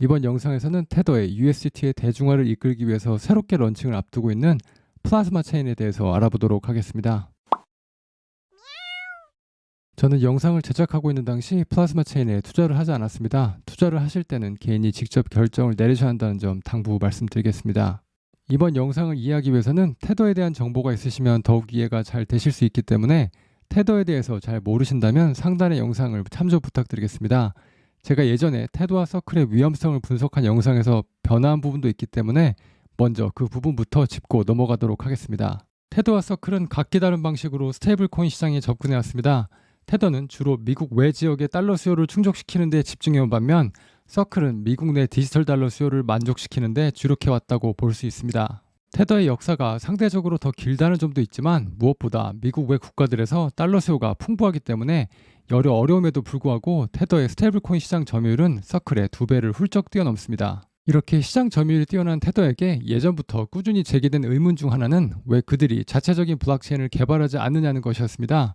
이번 영상에서는 테더의 USDT의 대중화를 이끌기 위해서 새롭게 런칭을 앞두고 있는 플라즈마 체인에 대해서 알아보도록 하겠습니다. 저는 영상을 제작하고 있는 당시 플라즈마 체인에 투자를 하지 않았습니다. 투자를 하실 때는 개인이 직접 결정을 내리셔야 한다는 점 당부 말씀드리겠습니다. 이번 영상을 이해하기 위해서는 테더에 대한 정보가 있으시면 더욱 이해가 잘 되실 수 있기 때문에 테더에 대해서 잘 모르신다면 상단의 영상을 참조 부탁드리겠습니다. 제가 예전에 테드와 서클의 위험성을 분석한 영상에서 변화한 부분도 있기 때문에 먼저 그 부분부터 짚고 넘어가도록 하겠습니다. 테드와 서클은 각기 다른 방식으로 스테이블 코인 시장에 접근해 왔습니다. 테더는 주로 미국 외 지역의 달러 수요를 충족시키는 데 집중해 온 반면 서클은 미국 내 디지털 달러 수요를 만족시키는 데 주력해 왔다고 볼 수 있습니다. 테더의 역사가 상대적으로 더 길다는 점도 있지만 무엇보다 미국 외 국가들에서 달러 수요가 풍부하기 때문에 여러 어려움에도 불구하고 테더의 스테이블 코인 시장 점유율은 서클의 두 배를 훌쩍 뛰어넘습니다. 이렇게 시장 점유율이 뛰어난 테더에게 예전부터 꾸준히 제기된 의문 중 하나는 왜 그들이 자체적인 블록체인을 개발하지 않느냐는 것이었습니다.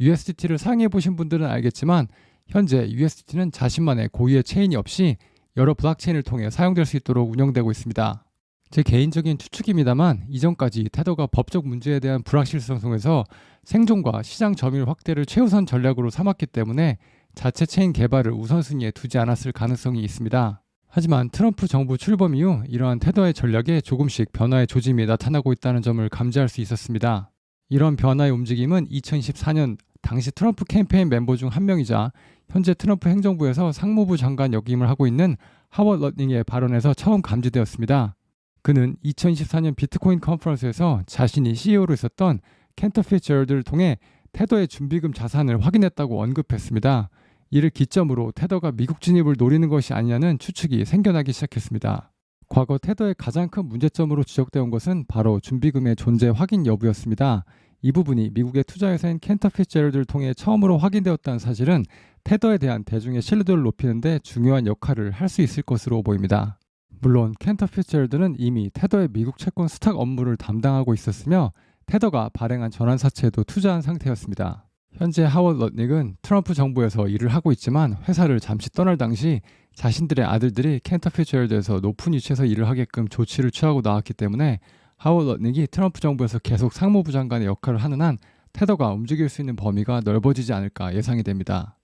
USDT를 사용해 보신 분들은 알겠지만 현재 USDT는 자신만의 고유의 체인이 없이 여러 블록체인을 통해 사용될 수 있도록 운영되고 있습니다. 제 개인적인 추측입니다만 이전까지 테더가 법적 문제에 대한 불확실성 속에서 생존과 시장 점유율 확대를 최우선 전략으로 삼았기 때문에 자체 체인 개발을 우선순위에 두지 않았을 가능성이 있습니다. 하지만 트럼프 정부 출범 이후 이러한 테더의 전략에 조금씩 변화의 조짐이 나타나고 있다는 점을 감지할 수 있었습니다. 이런 변화의 움직임은 2014년 당시 트럼프 캠페인 멤버 중 한 명이자 현재 트럼프 행정부에서 상무부 장관 역임을 하고 있는 하워드 러닝의 발언에서 처음 감지되었습니다. 그는 2024년 비트코인 컨퍼런스에서 자신이 CEO로 있었던 켄터 피처럴드를 통해 테더의 준비금 자산을 확인했다고 언급했습니다. 이를 기점으로 테더가 미국 진입을 노리는 것이 아니냐는 추측이 생겨나기 시작했습니다. 과거 테더의 가장 큰 문제점으로 지적되어 온 것은 바로 준비금의 존재 확인 여부였습니다. 이 부분이 미국의 투자회사인 켄터 피처럴드를 통해 처음으로 확인되었다는 사실은 테더에 대한 대중의 신뢰도를 높이는 데 중요한 역할을 할 수 있을 것으로 보입니다. 물론 켄터 피처럴드는 이미 테더의 미국 채권 스탁 업무를 담당하고 있었으며 테더가 발행한 전환 사채에도 투자한 상태였습니다. 현재 하워드 럿닉은 트럼프 정부에서 일을 하고 있지만 회사를 잠시 떠날 당시 자신들의 아들들이 켄터 피처럴드에서 높은 위치에서 일을 하게끔 조치를 취하고 나왔기 때문에 하워드 럿닉이 트럼프 정부에서 계속 상무부 장관의 역할을 하는 한 테더가 움직일 수 있는 범위가 넓어지지 않을까 예상이 됩니다.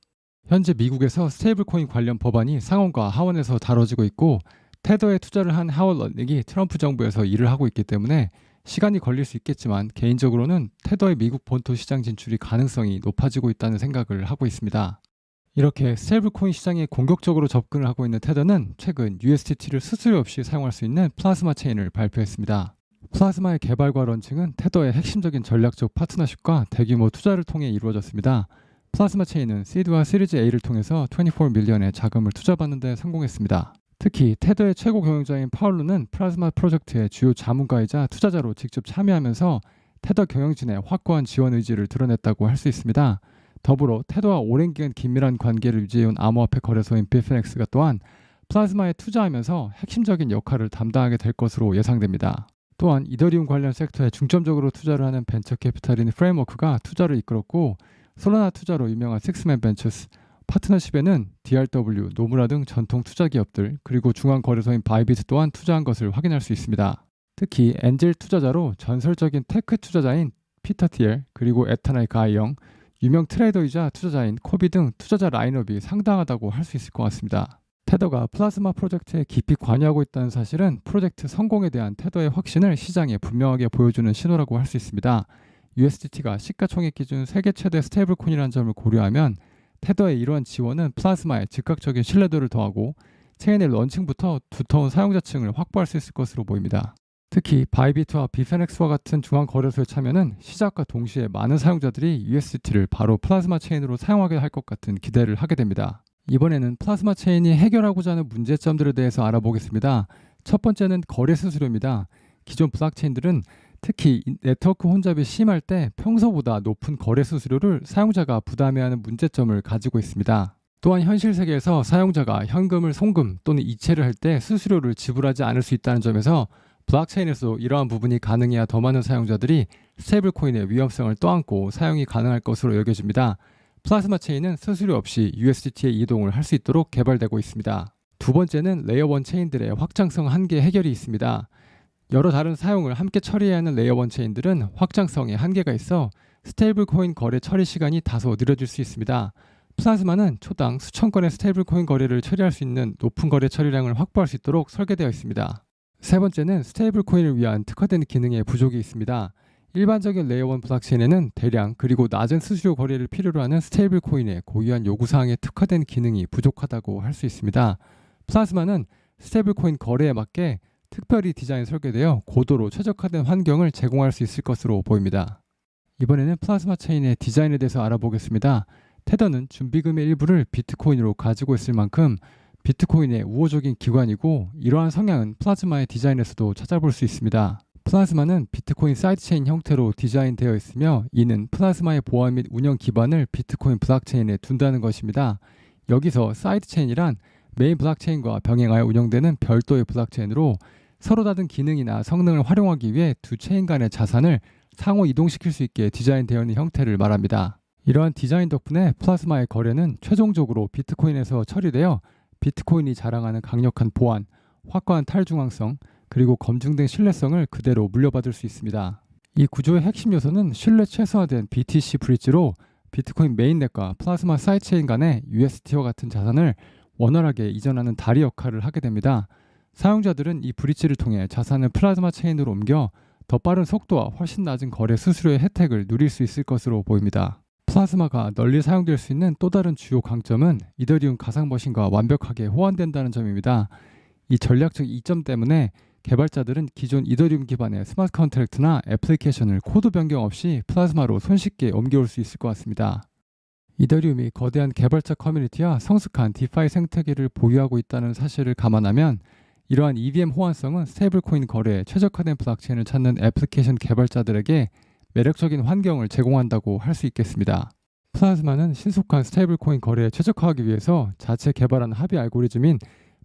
현재 미국에서 스테이블 코인 관련 법안이 상원과 하원에서 다뤄지고 있고 테더에 투자를 한 하워드 럿닉이 트럼프 정부에서 일을 하고 있기 때문에 시간이 걸릴 수 있겠지만 개인적으로는 테더의 미국 본토 시장 진출이 가능성이 높아지고 있다는 생각을 하고 있습니다. 이렇게 스테이블 코인 시장에 공격적으로 접근을 하고 있는 테더는 최근 USDT를 수수료 없이 사용할 수 있는 플라즈마 체인을 발표했습니다. 플라즈마의 개발과 런칭은 테더의 핵심적인 전략적 파트너십과 대규모 투자를 통해 이루어졌습니다. 플라즈마 체인은 시드와 시리즈 A를 통해서 24 밀리언의 자금을 투자받는 데 성공했습니다. 특히 테더의 최고 경영자인 파울루는 플라즈마 프로젝트의 주요 자문가이자 투자자로 직접 참여하면서 테더 경영진의 확고한 지원 의지를 드러냈다고 할 수 있습니다. 더불어 테더와 오랜 기간 긴밀한 관계를 유지해온 암호화폐 거래소인 비피넥스가 또한 플라즈마에 투자하면서 핵심적인 역할을 담당하게 될 것으로 예상됩니다. 또한 이더리움 관련 섹터에 중점적으로 투자를 하는 벤처 캐피탈인 프레임워크가 투자를 이끌었고 솔라나 투자로 유명한 식스맨 벤처스 파트너십에는 DRW, 노무라 등 전통 투자 기업들 그리고 중앙 거래소인 바이비트 또한 투자한 것을 확인할 수 있습니다. 특히 엔젤 투자자로 전설적인 테크 투자자인 피터 티엘 그리고 에타나이 가이영, 유명 트레이더이자 투자자인 코비 등 투자자 라인업이 상당하다고 할 수 있을 것 같습니다. 테더가 플라즈마 프로젝트에 깊이 관여하고 있다는 사실은 프로젝트 성공에 대한 테더의 확신을 시장에 분명하게 보여주는 신호라고 할 수 있습니다. USDT가 시가총액 기준 세계 최대 스테이블 코인이라는 점을 고려하면 테더의 이러한 지원은 플라즈마에 즉각적인 신뢰도를 더하고 체인의 런칭부터 두터운 사용자층을 확보할 수 있을 것으로 보입니다. 특히 바이비트와 비페넥스와 같은 중앙 거래소의 참여는 시작과 동시에 많은 사용자들이 USDT를 바로 플라즈마 체인으로 사용하게 할 것 같은 기대를 하게 됩니다. 이번에는 플라즈마 체인이 해결하고자 하는 문제점들에 대해서 알아보겠습니다. 첫 번째는 거래 수수료입니다. 기존 블록체인들은 특히 네트워크 혼잡이 심할 때 평소보다 높은 거래 수수료를 사용자가 부담해야 하는 문제점을 가지고 있습니다. 또한 현실 세계에서 사용자가 현금을 송금 또는 이체를 할 때 수수료를 지불하지 않을 수 있다는 점에서 블록체인에서 이러한 부분이 가능해야 더 많은 사용자들이 스테이블 코인의 위험성을 떠안고 사용이 가능할 것으로 여겨집니다. 플라즈마 체인은 수수료 없이 USDT의 이동을 할 수 있도록 개발되고 있습니다. 두 번째는 레이어 1 체인들의 확장성 한계 해결이 있습니다. 여러 다른 사용을 함께 처리해야 하는 레이어 1 체인들은 확장성에 한계가 있어 스테이블 코인 거래 처리 시간이 다소 느려질 수 있습니다. 플라즈마는 초당 수천 건의 스테이블 코인 거래를 처리할 수 있는 높은 거래 처리량을 확보할 수 있도록 설계되어 있습니다. 세 번째는 스테이블 코인을 위한 특화된 기능의 부족이 있습니다. 일반적인 레이어 1 블록체인에는 대량 그리고 낮은 수수료 거래를 필요로 하는 스테이블 코인의 고유한 요구 사항에 특화된 기능이 부족하다고 할 수 있습니다. 플라즈마는 스테이블 코인 거래에 맞게 특별히 디자인 설계되어 고도로 최적화된 환경을 제공할 수 있을 것으로 보입니다. 이번에는 플라즈마 체인의 디자인에 대해서 알아보겠습니다. 테더는 준비금의 일부를 비트코인으로 가지고 있을 만큼 비트코인의 우호적인 기관이고 이러한 성향은 플라즈마의 디자인에서도 찾아볼 수 있습니다. 플라즈마는 비트코인 사이드체인 형태로 디자인되어 있으며 이는 플라즈마의 보안 및 운영 기반을 비트코인 블록체인에 둔다는 것입니다. 여기서 사이드체인이란 메인 블록체인과 병행하여 운영되는 별도의 블록체인으로 서로 다른 기능이나 성능을 활용하기 위해 두 체인 간의 자산을 상호 이동시킬 수 있게 디자인되어 있는 형태를 말합니다. 이러한 디자인 덕분에 플라즈마의 거래는 최종적으로 비트코인에서 처리되어 비트코인이 자랑하는 강력한 보안, 확고한 탈중앙성, 그리고 검증된 신뢰성을 그대로 물려받을 수 있습니다. 이 구조의 핵심 요소는 신뢰 최소화된 BTC 브릿지로 비트코인 메인넷과 플라즈마 사이드체인 간의 UST와 같은 자산을 원활하게 이전하는 다리 역할을 하게 됩니다. 사용자들은 이 브릿지를 통해 자산을 플라즈마 체인으로 옮겨 더 빠른 속도와 훨씬 낮은 거래 수수료의 혜택을 누릴 수 있을 것으로 보입니다. 플라즈마가 널리 사용될 수 있는 또 다른 주요 강점은 이더리움 가상 머신과 완벽하게 호환된다는 점입니다. 이 전략적 이점 때문에 개발자들은 기존 이더리움 기반의 스마트 컨트랙트나 애플리케이션을 코드 변경 없이 플라즈마로 손쉽게 옮겨올 수 있을 것 같습니다. 이더리움이 거대한 개발자 커뮤니티와 성숙한 디파이 생태계를 보유하고 있다는 사실을 감안하면 이러한 EVM 호환성은 스테이블코인 거래에 최적화된 블록체인을 찾는 애플리케이션 개발자들에게 매력적인 환경을 제공한다고 할 수 있겠습니다. 플라즈마는 신속한 스테이블코인 거래에 최적화하기 위해서 자체 개발한 합의 알고리즘인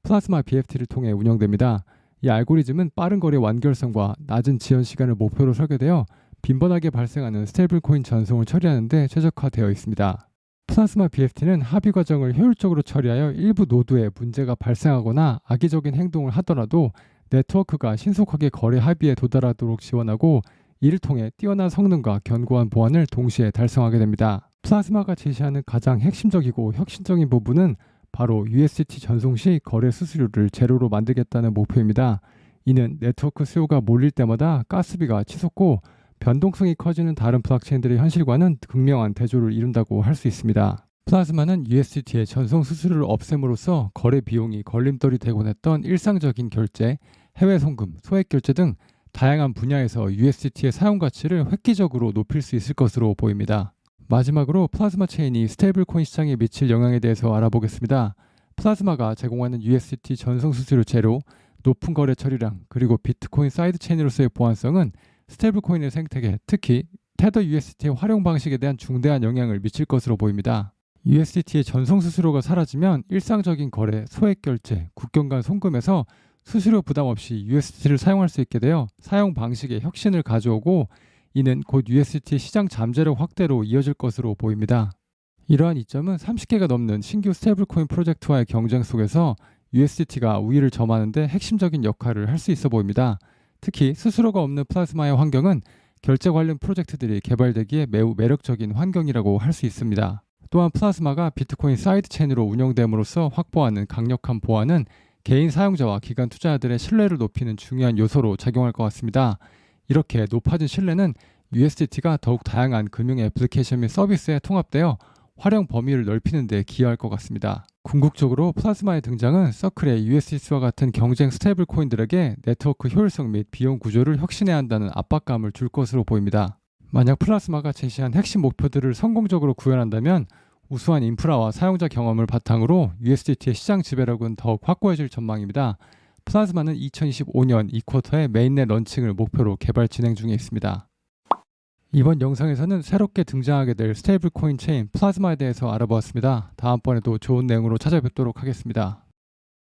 플라즈마 BFT를 통해 운영됩니다. 이 알고리즘은 빠른 거래 완결성과 낮은 지연 시간을 목표로 설계되어 빈번하게 발생하는 스테이블코인 전송을 처리하는 데 최적화되어 있습니다. 플라즈마 BFT는 합의 과정을 효율적으로 처리하여 일부 노드에 문제가 발생하거나 악의적인 행동을 하더라도 네트워크가 신속하게 거래 합의에 도달하도록 지원하고 이를 통해 뛰어난 성능과 견고한 보안을 동시에 달성하게 됩니다. 플라즈마가 제시하는 가장 핵심적이고 혁신적인 부분은 바로 USDT 전송 시 거래 수수료를 제로로 만들겠다는 목표입니다. 이는 네트워크 수요가 몰릴 때마다 가스비가 치솟고 변동성이 커지는 다른 블록체인들의 현실과는 극명한 대조를 이룬다고 할 수 있습니다. 플라즈마는 USDT의 전송 수수료를 없앰으로써 거래 비용이 걸림돌이 되곤 했던 일상적인 결제, 해외 송금, 소액 결제 등 다양한 분야에서 USDT의 사용 가치를 획기적으로 높일 수 있을 것으로 보입니다. 마지막으로 플라즈마 체인이 스테이블 코인 시장에 미칠 영향에 대해서 알아보겠습니다. 플라즈마가 제공하는 USDT 전송 수수료 제로, 높은 거래 처리량, 그리고 비트코인 사이드 체인으로서의 보안성은 스테이블 코인의 생태계, 특히 테더 USDT의 활용 방식에 대한 중대한 영향을 미칠 것으로 보입니다. USDT의 전송 수수료가 사라지면 일상적인 거래, 소액 결제, 국경 간 송금에서 수수료 부담 없이 USDT를 사용할 수 있게 되어 사용 방식에 혁신을 가져오고 이는 곧 USDT 시장 잠재력 확대로 이어질 것으로 보입니다. 이러한 이점은 30개가 넘는 신규 스테이블코인 프로젝트와의 경쟁 속에서 USDT가 우위를 점하는데 핵심적인 역할을 할 수 있어 보입니다. 특히 수수료가 없는 플라즈마의 환경은 결제 관련 프로젝트들이 개발되기에 매우 매력적인 환경이라고 할 수 있습니다. 또한 플라즈마가 비트코인 사이드 체인으로 운영됨으로써 확보하는 강력한 보안은 개인 사용자와 기관 투자자들의 신뢰를 높이는 중요한 요소로 작용할 것 같습니다. 이렇게 높아진 신뢰는 USDT가 더욱 다양한 금융 애플리케이션 및 서비스에 통합되어 활용 범위를 넓히는 데 기여할 것 같습니다. 궁극적으로 플라즈마의 등장은 서클의 USDT와 같은 경쟁 스테이블 코인들에게 네트워크 효율성 및 비용 구조를 혁신해야 한다는 압박감을 줄 것으로 보입니다. 만약 플라즈마가 제시한 핵심 목표들을 성공적으로 구현한다면 우수한 인프라와 사용자 경험을 바탕으로 USDT의 시장 지배력은 더욱 확고해질 전망입니다. 플라즈마는 2025년 2쿼터에 메인넷 런칭을 목표로 개발 진행 중에 있습니다. 이번 영상에서는 새롭게 등장하게 될 스테이블 코인 체인 플라즈마에 대해서 알아보았습니다. 다음번에도 좋은 내용으로 찾아뵙도록 하겠습니다.